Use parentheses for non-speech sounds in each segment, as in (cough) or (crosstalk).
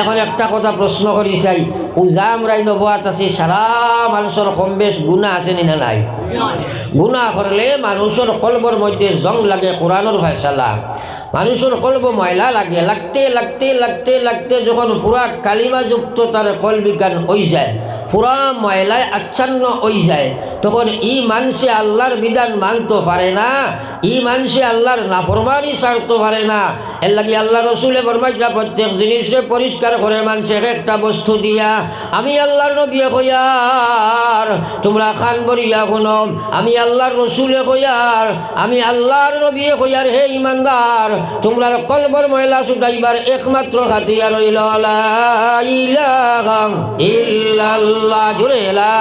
এখন একটা কথা প্রশ্ন করি, চাই। উজাম রাই নবাত আছে, সারা মানুষের কম বেশ গুণা আছে নি না নাই? গুণা করলে মানুষের কলবর মধ্যে জং লাগে, কোরআনের ভাইসালা মানুষের কলব ময়লা লাগে, লাগতে লাগতে লাগতে লাগতে যখন পুরা কালিমাযুক্ত তার কল বিজ্ঞান হয়ে যায় পুরা ময়লায় আচ্ছন্ন হয়ে যায়, তখন ই মানুষে আল্লাহর বিধান মানতে পারে না ই মানুষে আল্লাহর নাফরমানি ছাড়তে পারে না। এর লাগে আল্লাহ রসুলে ফরমাইলা প্রত্যেক জিনিসে পরিষ্কার করে মানুষে একটা বস্তু দিয়া, আমি আল্লাহর নবী কইয়ার তোমরা খান বরিয়া শুনো, আমি আল্লাহর রসুলে কইয়ার আমি আল্লাহর নবী কইয়ার হে ইমানদার তোমরা কলবর ময়লা ছুটাইবার একমাত্র হাতিয়ার হইল লা ইলাহা ইল্লাল্লাহ জুড়ে লা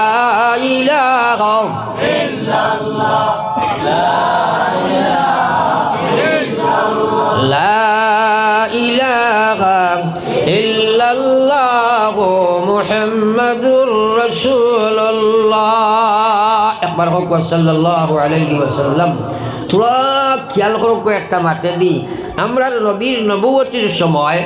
একটা মাতে দি। আমরা নবীর নবুয়তির সময়,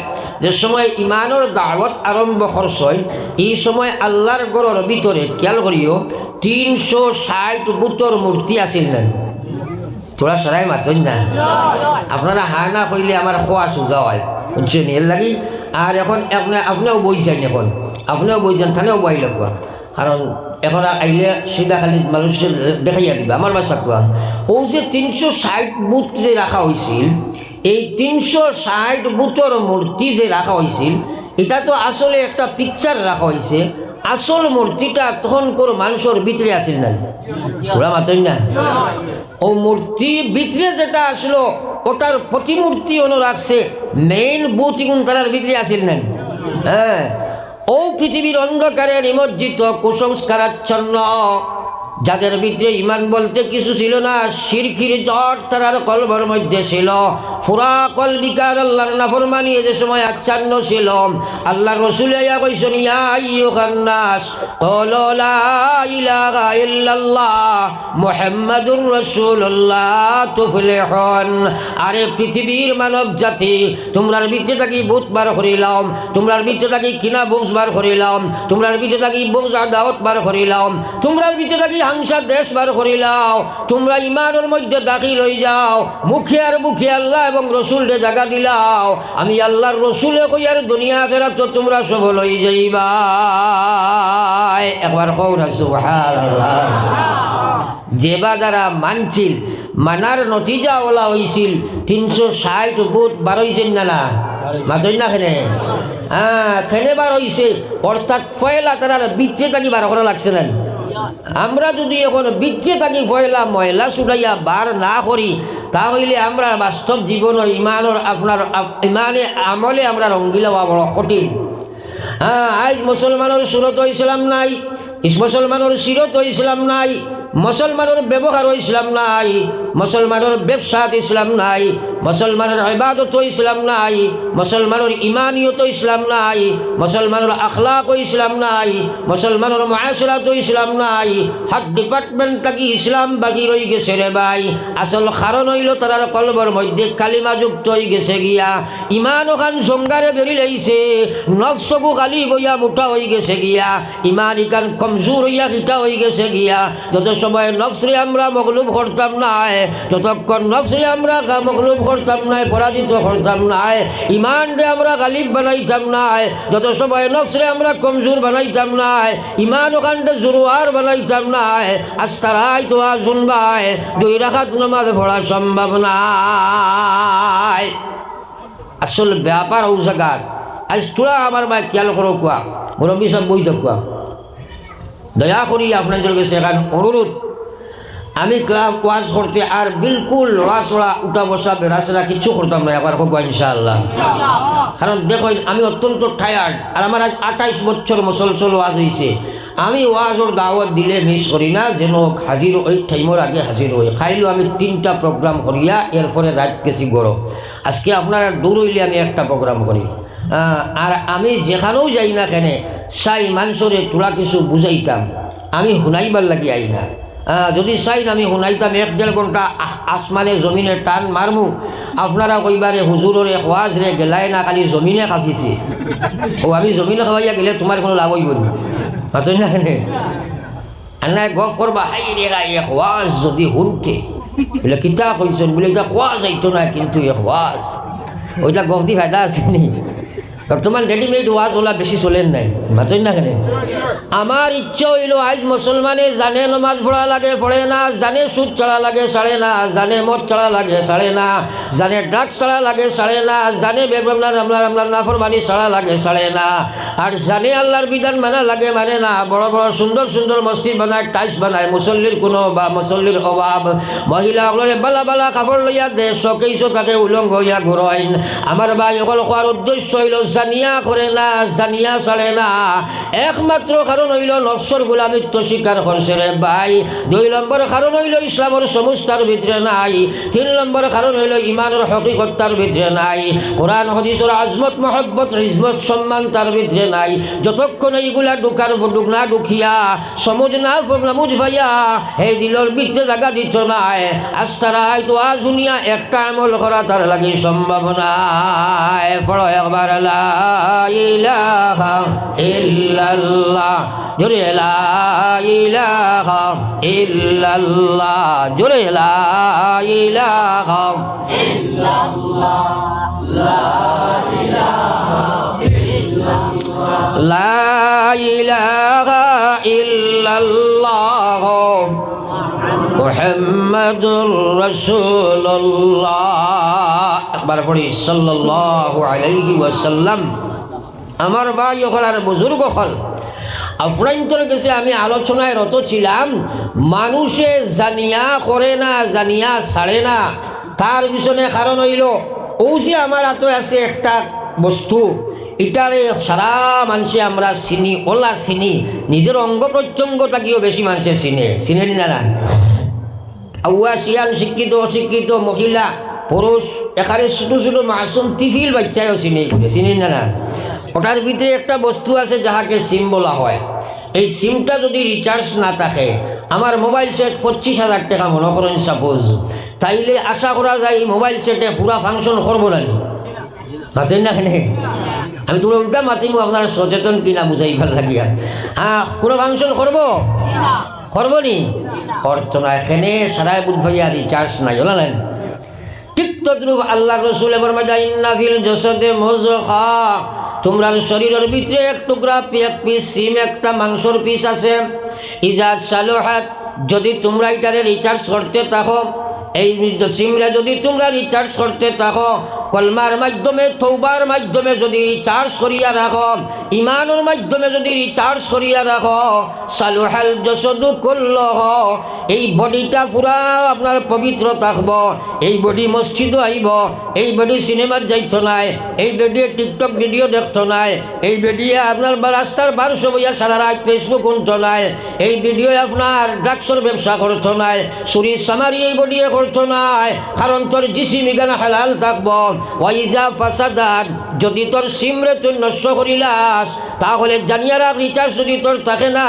যে সময় ইমানের দাওয়াত আরম্ভ করছয় এই সময় আল্লাহর গড়ের ভিতরে খেয়াল করিও, তিনশো ষাট বুতর মূর্তি আসিলেন তোরা সরাই মাতন না। আপনারা হা না কইলে আমার খোয়া সোজা হয়, বুঝছেন? এর লাগি আর এখন আপনি আপনিও বইছেন এখন। আপনিও বইছেন, থানেও বই লাগবা। কারণ এখন আইলে সিধা খালি মানুষের দেখাইয়া দিবা। আমার বাসা কোয়া, ও যে তিনশো ষাট বুথ যে রাখা হয়েছিল এই তিনশো ষাট বুথর মূর্তি যে রাখা হয়েছিল এটা তো আসলে একটা পিকচার রাখা হয়েছে আসল মূর্তিটা তখন কোন মানুষের ভিতরে আসিল না। ওরা মাতই না। ও মূর্তি ভিতরে যেটা আসলো, ওটার প্রতিমূর্তি অনু রাখছে মেইন বুথ গুণ তার ভিতরে আসিল না। হ্যাঁ। ও পৃথিবীর অন্ধকারে নিমজ্জিত কুসংস্কারাচ্ছন্ন যাদের ভিতরে ইমান বলতে কিছু ছিল না সিরখির জট তারার কলবর মধ্যে ছিল। ফুরা কল বিকার আল্লাহর নাফরমানি যে সময় আচ্ছন্ন ছিল। আল্লাহ রসুল ইয়া কইছেন ইয়া আইয়ুহান্নাস ক্বালু লা ইলাহা ইল্লাল্লাহ, মুহাম্মাদুর রাসূলুল্লাহ তুফলিহুন। আরে পৃথিবীর মানব জাতি, তোমরার ভিতরে থাকি বুত বার করিলাম, তোমরার ভিতরে থাকি কিনা বুকস বার করিলাম, তোমরার ভিতরে থাকি বুকস দাওয়াত বার করিলাম, তোমরার ভিতরে থাকি হাংসা দেশ বার করিলাও তোমরা ইমানের মধ্যে দাখিল হয়ে যাও মুখে আর মুখে আল্লাহ এবং রসুলরে জায়গা দিলাও। আমি আল্লাহর রসুলে কই আর দুনিয়া ফেরা তো তোমরা সফল হয়ে যাইবা। একবার কৌরা সুবহানাল্লাহ। যেবা যারা মানছিল মানার নতিজা ওলা হয়েছিল তিনশো ষাট বুথ বার হয়েছিল না না? মাতই না খেনে? হ্যাঁ খেনে বার হয়েছে অর্থাৎ ফয়লা তারা বিত্রে থাকি বার করা লাগছে না। আমরা যদি এখন বিচ্ছে থাকি ফয়লা ময়লা ছুটাইয়া বার না করি, তাহলে আমরা বাস্তব জীবনের ইমানের আপনার ইমানে আমলে আমরা রঙ্গিলা বড় কঠিন। হ্যাঁ আজ মুসলমানের সুরত ইসলাম নাই মুসলমানের সিরত ইসলাম নাই মুসলমানের ব্যবহার ইসলাম নাই, মুসলমানের ব্যবসাত ইসলাম নাই, মুসলমানের ইবাদত ইসলাম নাই, মুসলমানের ইমানিয়ত ইসলাম নাই, মুসলমানের আখলাক ইসলাম নাই, মুসলমানের মহাসরাত ইসলাম নাই। হাত ডিপার্টমেন্ট থাকি ইসলাম বাকি রই গেছে রে ভাই? আসল কারণ হইল তারার কলবর মধ্যে কালিমা যুক্ত হয়ে গেছে গিয়া। ইমান ওখান জঙ্গারে বেরি লাইছে নফসবু কালি বইয়া মোটা হয়ে গেছে গিয়া। ইমান ইকান কমজোর হইয়া খিটা হয়ে গেছে গিয়া। যত সময় নফসরে আমরা মগলুব করতাম নাই। যতক্ষণ নফসরে আমরা মগলুব করতাম নাই, পরাজিত করতাম ইমান রে আমরা গালিব বানাইতাম নাই। যত সময় নফসরে আমরা কমজোর বানাইতাম নাই, ইমান ওখানটা জুরুয়ার বানাইতাম নাই। আস্তারাই তো আসুন ভাই দুই রাখাত নমাজ পড়া সম্ভব নাই। আসল ব্যাপার জায়গার আজ তোরা আমার ভাই খেয়াল করো কোয়া। মুরব্বী সব বই কোয়া। দয়া করি আপনাদের কাছে এখন অনুরোধ। আমি ক্লাব ওয়াজ করতে আর বিলকুল লড়াচড়া উঠা বসা বেড়াচড়া কিচ্ছু করতাম না একবার হোক ইনশাআল্লাহ। কারণ দেখো আমি অত্যন্ত টায়ার্ড আর আমার আজ আঠাইশ বছর মুসলসল ওয়াজ হয়েছে আমি ওয়াজর দাওয়াত দিলে মিস করি না, যেন হাজির ওই টাইমের আগে হাজির হই। খাইলেও আমি তিনটা প্রোগ্রাম করিয়া, এরপরে রাত গেছি গড় আজকে আপনারা দূর হইলে আমি একটা প্রোগ্রাম করি। আর আমি যেখানেও যাই না কেন চাই মানুষরে তোরা কিছু বুঝাইতাম। আমি শুনাইবার লাগি আই না। যদি চাইন আমি শুনাইতাম এক দেড় ঘণ্টা আসমানে জমিনে টান মারমু, আপনারা কইবারে হুজুরের এক ওয়াজ গেলাই না, খালি জমিনে কাঁপিছে ও, আমি জমিনে খাওয়াইয়া গেলে তোমার কোনো লাভ হইব না। কেনে? আনাই গপ করবা, হাই রে গা এক ওয়াজ যদি শুনতে বলে, কিতা কইছেন? বলে, এটা কোয়া যাইতো না, কিন্তু এক ওয়াজ। ওইটা গপ দি ফায়দা আছে নি? বর্তমান রেডিমেড ওয়াজ ওলা বেশি চলেন নাই মাতই না কেনে আমার ইচ্ছা হইল আজ মুসলমানে জানে নমাজ পড়া লাগে পড়ে না জানে সুদ চড়া লাগে সাড়ে না জানে মদ চড়া লাগে সাড়ে না জানে ড্রাগস চড়া লাগে সাড়ে না জানে রামলা নাফরমানি লাগে সাড়ে না আর জানে আল্লাহর বিধান মানা লাগে মানে না বড় বড় সুন্দর সুন্দর মসজিদ বানায় টাইলস বানায় মুসল্লির কোনো বা মুসল্লির অভাব মহিলাসকলে বালা বালা কাপড় লইয়া দে চকেই চকাকে উলঙ্গ হইয়া ঘুরাইন আমার ভাই অকল খোৱাৰ উদ্দেশ্য হইল জানিয়া করে না, জানিয়া চলে না। একমাত্র কারণ হইল নফসর গোলামিত্ব স্বীকার করছে রে ভাই। দুই নম্বর কারণ হইল ইসলামের সমস্তার ভিতরে নাই। তিন নম্বর কারণ হইল ইমানের হকিকতার ভিতরে নাই। কোরআন হদিসর আজমত, মহব্বত রিজমত সম্মান তার ভিতরে নাই। যতক্ষণ এইগুলা ঢুকার ডুক না ঢুকিয়া, সমুজ না নামুজ ভাইয়া এই দিলর ভিতরে জায়গা দিত নাই। আস্তারা হয়তো আজ শুনিয়া একটা আমল করা তার লাগে সম্ভব নাই। পড়ো একবার লা ইলাহা ইল্লাল্লাহ জোরে লা ইলাহা ইল্লাল্লাহ জোরে লা ইলাহা لا إله إلا الله محمد رسول الله একবার পড়ি আলাইহি ওয়াসাল্লাম। আমার ভাই হল আর বুজুর্গ হল। আফ্রান্তর কাছে আমি আলোচনায় রত ছিলাম, মানুষে জানিয়া করে না, জানিয়া ছাড়ে না। তার পিছনে কারণ হইল, ও যে আমার হাতে আছে একটা বস্তু, এটারে সারা মানুষে আমরা চিনি, ওলা চিনি। নিজের অঙ্গ প্রত্যঙ্গ থাকিও বেশি মানুষে চিনে চিনে না আউয়া শিয়াল শিক্ষিত, অশিক্ষিত মহিলা পুরুষ এখানে ছোটো ছোটো মাসুম তিফিল বাচ্চাও চিনি চিনি না না? ওটার ভিতরে একটা বস্তু আছে যাহাকে সিম বলা হয়। এই সিমটা যদি রিচার্জ না থাকে আমার মোবাইল সেট পঁচিশ হাজার টাকা মনে করেন সাপোজ তাইলে আশা করা যায় এই মোবাইল সেটে পুরা ফাংশন করব না মাতেন না কেনে? আমি তোমরা উল্টা মাতিম আপনার সচেতন কিনা বুঝাইবার লাগিয়া। হ্যাঁ কোনো ফাংশন করব? করব নি? করতো না এখানে সারাই বুধ ভাইয়া রিচার্জ নাই হলো না? ঠিক তদ্রুপ আল্লাহ রসুলে বর্মা ইন্না ফিল জসদে মজখা তোমরা শরীরের ভিতরে এক টুকরা এক পিস, সিম, একটা মাংসর পিস আছে। ইজাজ সালোহাত। যদি তোমরা এটারে রিচার্জ করতে থাকো, এই সিমরা যদি তোমরা রিচার্জ করতে থাকো কলমার মাধ্যমে তৌবার মাধ্যমে যদি রিচার্জ করিয়া রাখো, ইমানের মাধ্যমে যদি রিচার্জ করিয়া রাখো, সালুহাল যশদু করল এই বডিটা পুরা আপনার পবিত্র থাকব, এই বডি মসজিদও আইব, এই বডি সিনেমার যাইত নাই, এই বডি টিকটক ভিডিও দেখতো নাই, এই ভিডিও আপনার রাস্তার বার সবইয়া সারা রাত ফেসবুক উঠত নাই, এই ভিডিও আপনার ড্রাগসের ব্যবসা করতো নাই চুরি সামারি এই বডিয়ে করতো নাই, কারণ তোর জিসি মিগানা হালাল থাকব ওয়াইজা ফাসাদাত, যদি তোর সিমরে তুই নষ্ট করিলাস, তাহলে জানিয়ারা রিচার্জ যদি তোর থাকে না,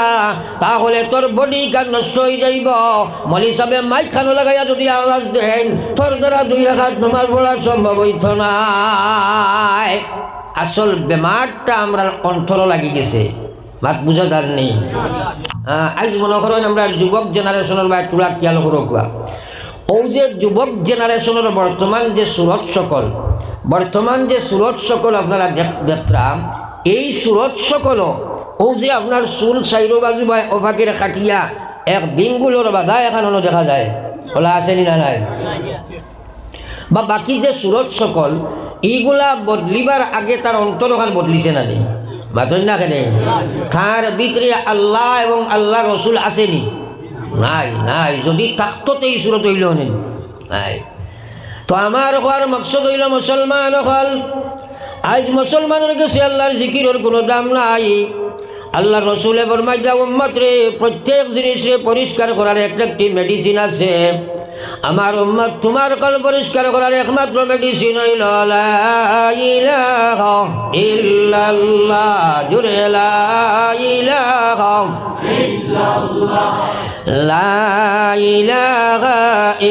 তাহলে তোর বডি কার নষ্ট হয়ে যাইব। মলি সাহেব মাইক খানো লাগাইয়া যদি আওয়াজ দেন, তোর দ্বারা দুই রাখাত নমাজ পড়া সম্ভব হইত না। আসল বেমারটা আমরা অন্তর লাগি গেছে। মাত বুঝা তার নেই। আজ মনে করেন আমরা যুবক জেনারেশনের বা তুলা খেয়াল করো ও যে যুবক জেনারেশনের বর্তমান যে সুরত সকল, বর্তমান যে সুরত সকল আপনারা দেখ- দেখতাম, এই সুরত সকল ও যে আপনার চুল চাইরো বাজু বা অফাকির কাটিয়া এক বিঙ্গুলোর বাধা এখানো দেখা যায়। ওলা আসেনি না নাই? বা বাকি যে সুরত সকল, এইগুলা বদলিবার আগে তার অন্তর ওখান বদলিছে না নি? মাতন না কেনে তার ভিতরে আল্লাহ এবং আল্লাহ রসুল আসেনি নাই নাই, যদি থাকতো তো এই সুরত হইল নেন। নাই। তো আমার হওয়ার মকসদ হইল মুসলমান হল আজ মুসলমানের কাছে আল্লাহর জিকিরের কোনো দাম নাই। আল্লাহ রসুলে বরমাই যা উম্মত রে, প্রত্যেক জিনিসে পরিষ্কার করার একটা একটি মেডিসিন আছে। আমার উম্মত তোমার কল পরিষ্কার করার একমাত্র মেডিসিন হইল লা ইলাহা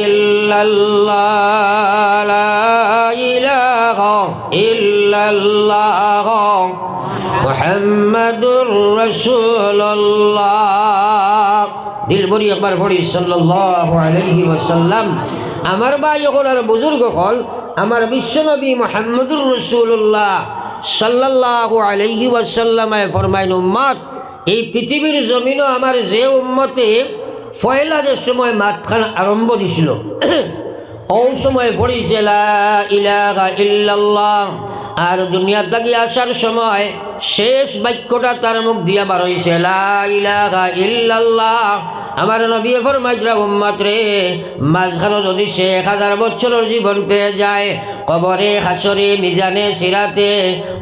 ইল্লাল্লাহ, লা ইলাহা ইল্লাল্লাহ, মুহাম্মাদুর রাসূলুল্লাহ। দিলবরি একবার ভরি সাল্লাল্লাহু আলাইহি ওয়াসাল্লাম। আমার ভাই হল আর বুজুর্গ হল আমার বিশ্বনবী মোহাম্মদুর রসুল্লাহ সাল্লাহ আলহি ওয়াসাল্লামায় ফরমাইন উম্মত এই পৃথিবীর জমিনও আমার যে উম্মতে ফয়লা যে সময় মাতখান আরম্ভ দিছিল (clears throat) ও সময় পড়িছে ইলাহা ইল্লাল্লাহ। আর দুনিয়া থাকি আসার সময় শেষ বাক্যটা তার মুখ দিয়া বার ইল্লাল্লাহ। আমার নবী ফরমাইজরা উম্মত রে, মাঝখানে যদি সে এক হাজার বছরের জীবন পেয়ে যায়, কবরে হাসরে মিজানে, সিরাতে,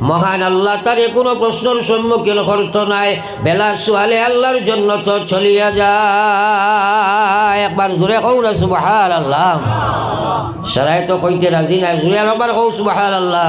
মহান আল্লাহ তারে কোনো প্রশ্নের সম্মুখীন করতো নাই বেলা সোয়ালে আল্লাহর জন্য তো চলিয়া যায়। একবার জোরে কৌ না সুবাহার আল্লাহ সারাই তো কইতে রাজি নাই জুড়ে আবার কৌ সুবাহ আল্লাহ